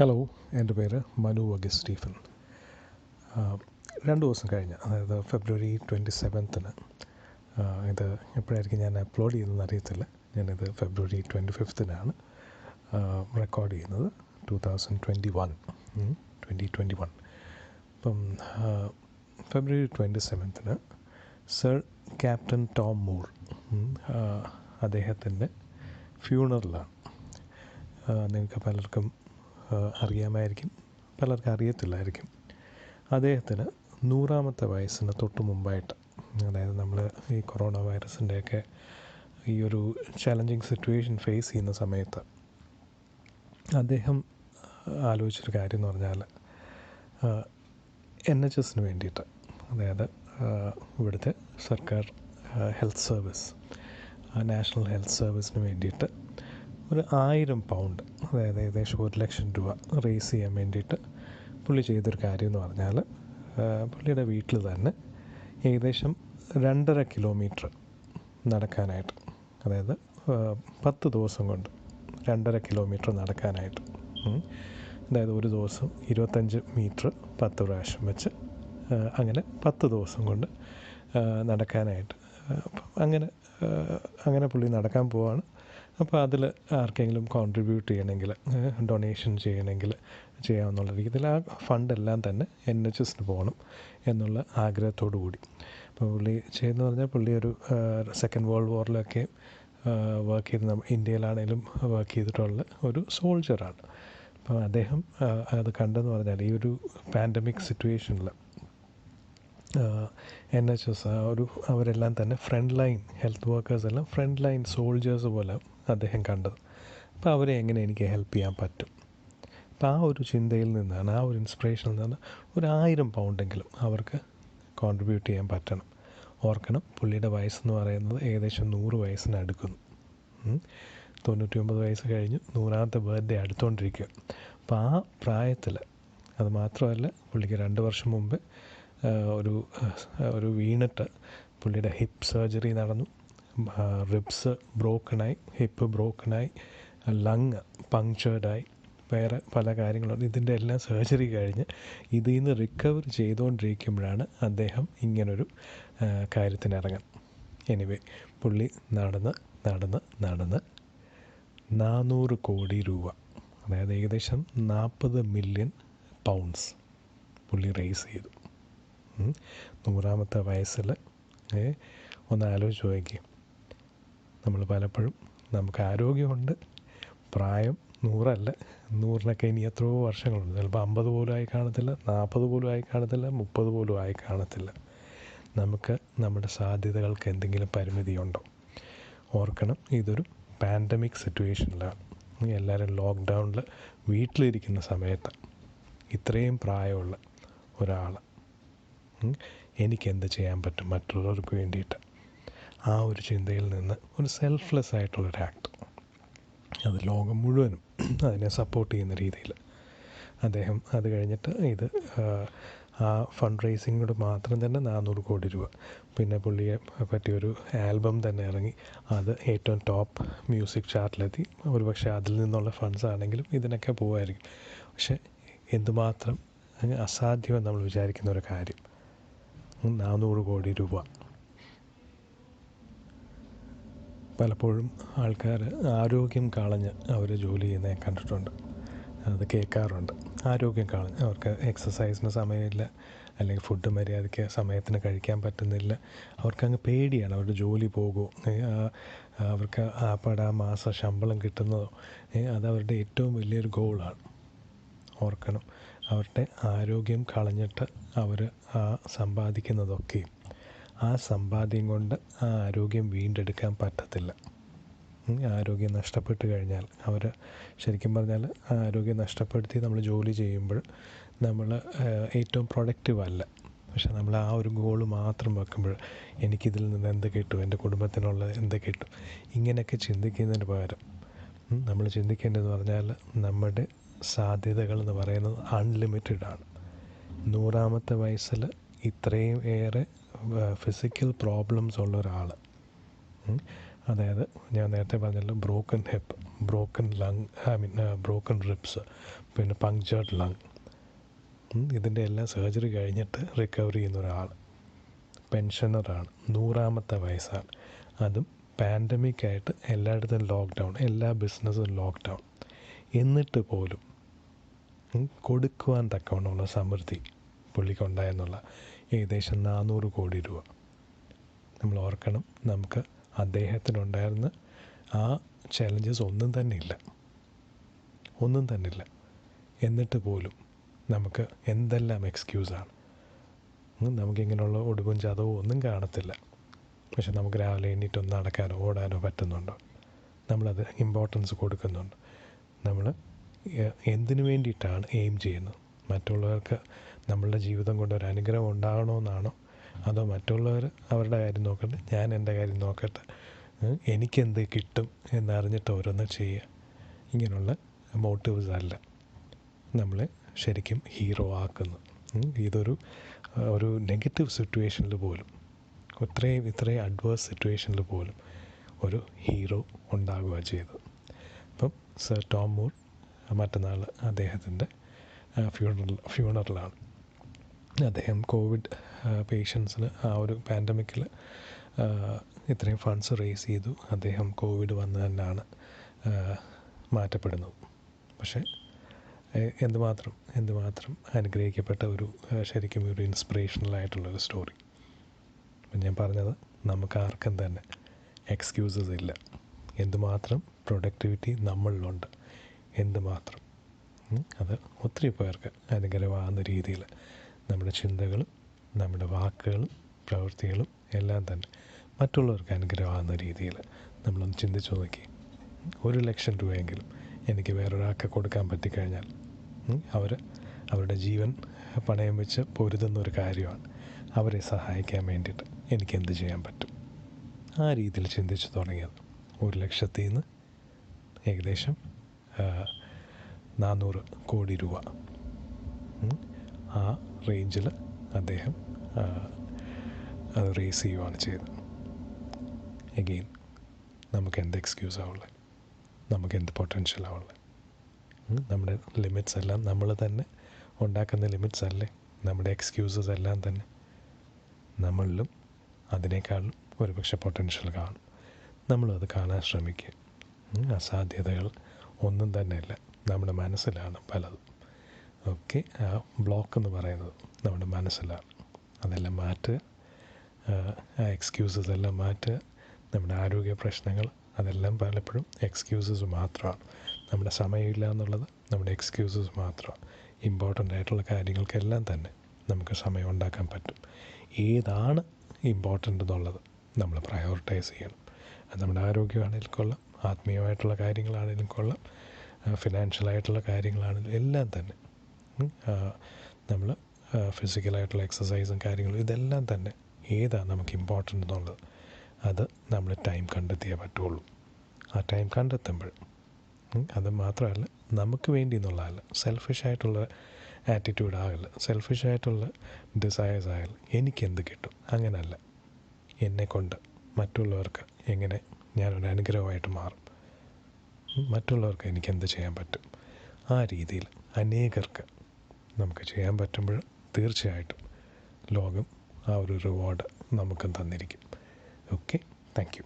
Hello എന്റെ പേര് Manu വഗി Stephen. രണ്ട് ദിവസം കഴിഞ്ഞ് അതായത് ഫെബ്രുവരി ട്വന്റി സെവൻത്തിന് ഇത് എപ്പോഴായിരിക്കും ഞാൻ അപ്ലോഡ് ചെയ്യുന്നതെന്ന് അറിയത്തില്ല. ഞാനിത് ഫെബ്രുവരി ട്വന്റി ഫിഫ്തിനാണ് റെക്കോർഡ് ചെയ്യുന്നത്. Two thousand twenty one twenty twenty one. അപ്പം ഫെബ്രുവരി ട്വന്റി സെവൻത്തിന് സർ ക്യാപ്റ്റൻ ടോം മൂർ അദ്ദേഹത്തിന്റെ ഫ്യൂണറലാണ്. നിങ്ങൾക്ക് പലർക്കും അറിയാമായിരിക്കും. പലർക്കും അറിയത്തില്ലായിരിക്കും. അദ്ദേഹത്തിന് നൂറാമത്തെ വയസ്സിന് തൊട്ട് മുമ്പായിട്ട് അതായത് നമ്മൾ ഈ കൊറോണ വൈറസിന്റെയൊക്കെ ഈ ഒരു ചലഞ്ചിങ് സിറ്റുവേഷൻ ഫേസ് ചെയ്യുന്ന സമയത്ത് അദ്ദേഹം ആലോചിച്ചൊരു കാര്യം എന്ന് പറഞ്ഞാൽ എൻ എച്ച് എസിന് വേണ്ടിയിട്ട് അതായത് ഇവിടുത്തെ സർക്കാർ ഹെൽത്ത് സർവീസ് നാഷണൽ ഹെൽത്ത് സർവീസിന് വേണ്ടിയിട്ട് ഒരു ആയിരം പൗണ്ട് അതായത് ഏകദേശം ഒരു ലക്ഷം രൂപ റേസ് ചെയ്യാൻ വേണ്ടിയിട്ട് പുള്ളി ചെയ്തൊരു കാര്യം എന്ന് പറഞ്ഞാൽ പുള്ളിയുടെ വീട്ടിൽ തന്നെ ഏകദേശം രണ്ടര കിലോമീറ്റർ നടക്കാനായിട്ട് അതായത് പത്ത് ദിവസം കൊണ്ട് രണ്ടര കിലോമീറ്റർ നടക്കാനായിട്ട് അതായത് ഒരു ദിവസം ഇരുപത്തഞ്ച് മീറ്റർ പത്ത് പ്രാവശ്യം വെച്ച് അങ്ങനെ പത്ത് ദിവസം കൊണ്ട് നടക്കാനായിട്ട് അങ്ങനെ അങ്ങനെ പുള്ളി നടക്കാൻ പോവാണ്. അപ്പോൾ അതിൽ ആർക്കെങ്കിലും കോൺട്രിബ്യൂട്ട് ചെയ്യണമെങ്കിൽ ഡൊണേഷൻ ചെയ്യണമെങ്കിൽ ചെയ്യാമെന്നുള്ള രീതിയിൽ ആ ഫണ്ടെല്ലാം തന്നെ എൻ എച്ച് എസിന് പോകണം എന്നുള്ള ആഗ്രഹത്തോടു കൂടി. അപ്പോൾ പുള്ളി ചെയ്യുന്നു പറഞ്ഞാൽ പുള്ളി ഒരു സെക്കൻഡ് വേൾഡ് വാറിലൊക്കെ വർക്ക് ചെയ്ത് ഇന്ത്യയിലാണെങ്കിലും വർക്ക് ചെയ്തിട്ടുള്ള ഒരു സോൾജറാണ് അപ്പോൾ അദ്ദേഹം അത് കണ്ടെന്ന് പറഞ്ഞാൽ ഈ ഒരു പാൻഡമിക് സിറ്റുവേഷനിൽ എൻ എച്ച് എസ് ഒരു അവരെല്ലാം തന്നെ ഫ്രണ്ട് ലൈൻ ഹെൽത്ത് വർക്കേഴ്സ് എല്ലാം ഫ്രണ്ട് ലൈൻ സോൾജേഴ്സ് പോലെ അദ്ദേഹം കണ്ടത്. അപ്പോൾ അവരെ എങ്ങനെ എനിക്ക് ഹെൽപ്പ് ചെയ്യാൻ പറ്റും? അപ്പോൾ ആ ഒരു ചിന്തയിൽ നിന്നാണ് ആ ഒരു ഇൻസ്പിറേഷനിൽ നിന്നാണ് ഒരു ആയിരം പൗണ്ടെങ്കിലും അവർക്ക് കോൺട്രിബ്യൂട്ട് ചെയ്യാൻ പറ്റണം. ഓർക്കണം പുള്ളിയുടെ വയസ്സെന്ന് പറയുന്നത് ഏകദേശം നൂറ് വയസ്സിനടുക്കുന്നു തൊണ്ണൂറ്റി ഒമ്പത് വയസ്സ് കഴിഞ്ഞ് നൂറാമത്തെ ബർത്ത്ഡേ അടുത്തുകൊണ്ടിരിക്കുക അപ്പോൾ ആ പ്രായത്തിൽ അത് മാത്രമല്ല പുള്ളിക്ക് രണ്ട് വർഷം മുമ്പ് ഒരു ഒരു വീണിട്ട് പുള്ളിയുടെ ഹിപ്പ് സർജറി നടന്നു. റിബ്സ് ബ്രോക്കണായി ഹിപ്പ് ബ്രോക്കണായി ലങ് പങ്ക്ചേർഡായി വേറെ പല കാര്യങ്ങളും ഇതിന്റെ എല്ലാം സർജറി കഴിഞ്ഞ് ഇതിൽ നിന്ന് റിക്കവർ ചെയ്തുകൊണ്ടിരിക്കുമ്പോഴാണ് അദ്ദേഹം ഇങ്ങനൊരു കാര്യത്തിന് ഇറങ്ങാൻ എനിവേ പുള്ളി നടന്ന് നടന്ന് നടന്ന് നാനൂറ് കോടി രൂപ അതായത് ഏകദേശം നാൽപ്പത് മില്യൺ പൗണ്ട്സ് പുള്ളി റേസ് ചെയ്തു. നൂറാമത്തെ വയസ്സിൽ ഒന്ന് ആലോചിച്ച് നോക്കി നമ്മൾ പലപ്പോഴും നമുക്ക് ആരോഗ്യമുണ്ട്. പ്രായം നൂറല്ല. നൂറിനൊക്കെ ഇനി എത്രയോ വർഷങ്ങളുണ്ട്. ചിലപ്പോൾ അമ്പത് പോലും ആയി കാണത്തില്ല നാൽപ്പത് പോലും ആയി കാണത്തില്ല മുപ്പത് പോലും ആയി കാണത്തില്ല. നമുക്ക് നമ്മുടെ സാധ്യതകൾക്ക് എന്തെങ്കിലും പരിമിതിയുണ്ടോ? ഓർക്കണം ഇതൊരു പാൻഡമിക് സിറ്റുവേഷനിലാണ് എല്ലാവരും ലോക്ക്ഡൗണിൽ വീട്ടിലിരിക്കുന്ന സമയത്ത് ഇത്രയും പ്രായമുള്ള ഒരാൾ എനിക്കെന്ത് ചെയ്യാൻ പറ്റും? മറ്റുള്ളവർക്ക് വേണ്ടിയിട്ട്. ആ ഒരു ചിന്തയിൽ നിന്ന് ഒരു സെൽഫ്ലെസ് ആയിട്ടുള്ളൊരു ആക്ട് അത് ലോകം മുഴുവനും അതിനെ സപ്പോർട്ട് ചെയ്യുന്ന രീതിയിൽ. അദ്ദേഹം അത് കഴിഞ്ഞിട്ട് ഇത് ആ ഫണ്ട് റേസിങ്ങിനോട് മാത്രം തന്നെ നാനൂറ് കോടി രൂപ. പിന്നെ പുള്ളിയെ പറ്റിയൊരു ആൽബം തന്നെ ഇറങ്ങി. അത് ഏറ്റവും ടോപ്പ് മ്യൂസിക് ചാർട്ടിലെത്തി ഒരു പക്ഷേ അതിൽ നിന്നുള്ള ഫണ്ട്സ് ആണെങ്കിലും ഇതിനൊക്കെ പോകുമായിരിക്കും പക്ഷെ എന്തുമാത്രം അസാധ്യമെന്ന് നമ്മൾ വിചാരിക്കുന്ന ഒരു കാര്യം. നാനൂറ് കോടി രൂപ. പലപ്പോഴും ആൾക്കാർ ആരോഗ്യം കളഞ്ഞ് അവർ ജോലി ചെയ്യുന്നത് കണ്ടിട്ടുണ്ട്. അത് കേൾക്കാറുണ്ട്. ആരോഗ്യം കളഞ്ഞ് അവർക്ക് എക്സസൈസിന് സമയമില്ല അല്ലെങ്കിൽ ഫുഡ് മര്യാദയ്ക്ക് സമയത്തിന് കഴിക്കാൻ പറ്റുന്നില്ല. അവർക്കങ്ങ് പേടിയാണ് അവരുടെ ജോലി പോകുമോ അവർക്ക് ആ പട മാസ ശമ്പളം കിട്ടുന്നതോ അത് അവരുടെ ഏറ്റവും വലിയൊരു ഗോളാണ്. ഓർക്കണം അവരുടെ ആരോഗ്യം കളഞ്ഞിട്ട് അവർ ആ സമ്പാദിക്കുന്നതൊക്കെയും ആ സമ്പാദ്യം കൊണ്ട് ആ ആരോഗ്യം വീണ്ടെടുക്കാൻ പറ്റത്തില്ല. ആരോഗ്യം നഷ്ടപ്പെട്ടു കഴിഞ്ഞാൽ അവർ ശരിക്കും പറഞ്ഞാൽ ആ ആരോഗ്യം നഷ്ടപ്പെടുത്തി നമ്മൾ ജോലി ചെയ്യുമ്പോൾ നമ്മൾ ഏറ്റവും പ്രൊഡക്റ്റീവ് അല്ല. പക്ഷെ നമ്മൾ ആ ഒരു ഗോൾ മാത്രം വെക്കുമ്പോൾ എനിക്കിതിൽ നിന്ന് എന്ത് കിട്ടും? എന്റെ കുടുംബത്തിനുള്ള എന്ത് കിട്ടും? ഇങ്ങനെയൊക്കെ ചിന്തിക്കുന്നതിന് പകരം നമ്മൾ ചിന്തിക്കേണ്ടതെന്ന് പറഞ്ഞാൽ നമ്മുടെ സാധ്യതകൾ എന്ന് പറയുന്നത് അൺലിമിറ്റഡ് ആണ്. നൂറാമത്തെ വയസ്സിൽ ഇത്രയും ഏറെ ഫിസിക്കൽ പ്രോബ്ലംസ് ഉള്ള ഒരാൾ അതായത് ഞാൻ നേരത്തെ പറഞ്ഞല്ലോ broken hip broken lung I mean broken ribs പിന്നെ പങ്ക്ചേർഡ് ലങ് ഇതിന്റെ എല്ലാം സർജറി കഴിഞ്ഞിട്ട് റിക്കവർ ചെയ്യുന്ന ഒരാൾ പെൻഷനറാണ് നൂറാമത്തെ വയസ്സാണ്. അതും പാൻഡമിക് ആയിട്ട് എല്ലായിടത്തും ലോക്ക്ഡൗൺ എല്ലാ ബിസിനസ്സും ലോക്ക്ഡൗൺ എന്നിട്ട് പോലും കൊടുക്കുവാൻ തക്കവണ്ണമുള്ള സമൃദ്ധി. പുള്ളിക്കുണ്ടായെന്നുള്ള ഏകദേശം നാനൂറ് കോടി രൂപ. നമ്മൾ ഓർക്കണം നമുക്ക് അദ്ദേഹത്തിനുണ്ടായിരുന്ന ആ ചലഞ്ചസ് ഒന്നും തന്നെ ഇല്ല ഒന്നും തന്നെ ഇല്ല എന്നിട്ട് പോലും നമുക്ക് എന്തെല്ലാം എക്സ്ക്യൂസാണ് നമുക്കിങ്ങനെയുള്ള ഒടുവും ചതവും ഒന്നും കാണത്തില്ല. പക്ഷെ നമുക്ക് രാവിലെ എണ്ണീറ്റൊന്ന് നടക്കാനോ ഓടാനോ പറ്റുന്നുണ്ടോ? നമ്മളത് ഇമ്പോർട്ടൻസ് കൊടുക്കുന്നുണ്ട്. നമ്മൾ എന്തിനു വേണ്ടിയിട്ടാണ് എയിം ചെയ്യുന്നത്? മറ്റുള്ളവർക്ക് നമ്മളുടെ ജീവിതം കൊണ്ട് ഒരു അനുഗ്രഹം ഉണ്ടാകണമെന്നാണോ? അതോ മറ്റുള്ളവർ അവരുടെ കാര്യം നോക്കട്ടെ? ഞാൻ എന്റെ കാര്യം നോക്കട്ടെ. എനിക്കെന്ത് കിട്ടും എന്നറിഞ്ഞിട്ട് ഓരോന്ന് ചെയ്യുക. ഇങ്ങനെയുള്ള മോട്ടീവ്സ് അല്ല നമ്മളെ ശരിക്കും ഹീറോ ആക്കുന്നു. ഇതൊരു ഒരു നെഗറ്റീവ് സിറ്റുവേഷനിൽ പോലും ഇത്രയും ഇത്രയും അഡ്വേഴ്സ് സിറ്റുവേഷനിൽ പോലും ഒരു ഹീറോ ഉണ്ടാകുക ചെയ്തത് അപ്പം സർ ടോം മൂർ മറ്റന്നാൾ അദ്ദേഹത്തിന്റെ ഫ്യൂണറൽ ഫ്യൂണറലാണ് അദ്ദേഹം കോവിഡ് പേഷ്യൻസിന് ആ ഒരു പാൻഡമിക്കിൽ ഇത്രയും ഫണ്ട്സ് റേസ് ചെയ്തു. അദ്ദേഹം കോവിഡ് വന്ന് തന്നെയാണ് മാറ്റപ്പെടുന്നത്. പക്ഷേ എന്തുമാത്രം എന്തുമാത്രം അനുഗ്രഹിക്കപ്പെട്ട ഒരു ശരിക്കും ഒരു ഇൻസ്പിറേഷണൽ ആയിട്ടുള്ളൊരു സ്റ്റോറി അപ്പം ഞാൻ പറഞ്ഞത് നമുക്ക് ആർക്കും തന്നെ എക്സ്ക്യൂസസ് ഇല്ല. എന്തുമാത്രം പ്രൊഡക്ടിവിറ്റി നമ്മളിലുണ്ട്. എന്തുമാത്രം അത് ഒത്തിരി പേർക്ക് അനുഗ്രഹമാകുന്ന രീതിയിൽ നമ്മുടെ ചിന്തകളും നമ്മുടെ വാക്കുകളും പ്രവൃത്തികളും എല്ലാം തന്നെ മറ്റുള്ളവർക്ക് അനുഗ്രഹമാകുന്ന രീതിയിൽ നമ്മളൊന്ന് ചിന്തിച്ചു നോക്കി. ഒരു ലക്ഷം രൂപയെങ്കിലും എനിക്ക് വേറൊരാൾക്ക് കൊടുക്കാൻ പറ്റിക്കഴിഞ്ഞാൽ അവർ അവരുടെ ജീവൻ പണയം വെച്ച് പൊരുതുന്ന ഒരു കാര്യമാണ്. അവരെ സഹായിക്കാൻ വേണ്ടിയിട്ട് എനിക്ക് എന്ത് ചെയ്യാൻ പറ്റും? ആ രീതിയിൽ ചിന്തിച്ചു തുടങ്ങിയത് ഒരു ലക്ഷത്തിൽ നിന്ന് ഏകദേശം നാനൂറ് കോടി രൂപ. ആ റേഞ്ചിൽ അദ്ദേഹം അത് റേസ് ചെയ്യുകയാണ് ചെയ്തത്. എഗെയിൻ നമുക്ക് എന്ത് എക്സ്ക്യൂസ് ആവുള്ളത് നമുക്ക് എന്ത് പൊട്ടൻഷ്യൽ ആവുള്ളത് നമ്മുടെ ലിമിറ്റ്സ് എല്ലാം നമ്മൾ തന്നെ ഉണ്ടാക്കുന്ന ലിമിറ്റ്സ് അല്ലേ? നമ്മുടെ എക്സ്ക്യൂസസ് എല്ലാം തന്നെ നമ്മളിലും അതിനേക്കാളും ഒരുപക്ഷെ പൊട്ടൻഷ്യൽ കാണും. നമ്മളും അത് കാണാൻ ശ്രമിക്കുക. അസാധ്യതകൾ ഒന്നും തന്നെയല്ല. നമ്മുടെ മനസ്സിലാണ് പലതും. ഓക്കെ ആ ബ്ലോക്ക് എന്ന് പറയുന്നത് നമ്മുടെ മനസ്സിലാണ് അതെല്ലാം മാറ്റുക ആ, എക്സ്ക്യൂസസ് എല്ലാം മാറ്റുക നമ്മുടെ ആരോഗ്യ പ്രശ്നങ്ങൾ അതെല്ലാം പലപ്പോഴും എക്സ്ക്യൂസസ് മാത്രമാണ്. നമ്മുടെ സമയമില്ല എന്നുള്ളത് നമ്മുടെ എക്സ്ക്യൂസസ് മാത്രമാണ്. ഇമ്പോർട്ടന്റ് ആയിട്ടുള്ള കാര്യങ്ങൾക്കെല്ലാം തന്നെ നമുക്ക് സമയം ഉണ്ടാക്കാൻ പറ്റും. ഏതാണ് ഇമ്പോർട്ടന്റ് എന്നുള്ളത് നമ്മൾ പ്രയോറിറ്റൈസ് ചെയ്യണം. അത് നമ്മുടെ ആരോഗ്യമാണെങ്കിലും കൊള്ളാം ആത്മീയമായിട്ടുള്ള കാര്യങ്ങളാണെങ്കിലും കൊള്ളാം ഫിനാൻഷ്യലായിട്ടുള്ള കാര്യങ്ങളാണെങ്കിലും എല്ലാം തന്നെ നമ്മൾ ഫിസിക്കലായിട്ടുള്ള എക്സസൈസും കാര്യങ്ങളും ഇതെല്ലാം തന്നെ ഏതാണ് നമുക്ക് ഇമ്പോർട്ടന്റ് എന്നുള്ളത്? അത് നമ്മൾ ടൈം കണ്ടെത്തിയേ പറ്റുള്ളൂ. ആ ടൈം കണ്ടെത്തുമ്പോൾ അത് മാത്രമല്ല നമുക്ക് വേണ്ടി എന്നുള്ളതല്ല സെൽഫിഷ് ആയിട്ടുള്ള ആറ്റിറ്റ്യൂഡ് ആകല്ല സെൽഫിഷ് ആയിട്ടുള്ള ഡിസയേഴ്സ് ആയാൽ എനിക്കെന്ത് കിട്ടും? അങ്ങനല്ല. എന്നെക്കൊണ്ട് മറ്റുള്ളവർക്ക് എങ്ങനെ ഞാനൊരു അനുഗ്രഹമായിട്ട് മാറും? മറ്റുള്ളവർക്ക് എനിക്കെന്ത് ചെയ്യാൻ പറ്റും? ആ രീതിയിൽ അനേകർക്ക് നമുക്ക് ചെയ്യാൻ പറ്റുമ്പോൾ തീർച്ചയായിട്ടും ലോകം ആ ഒരു റിവാർഡ് നമുക്കും തന്നിരിക്കും. Okay thank you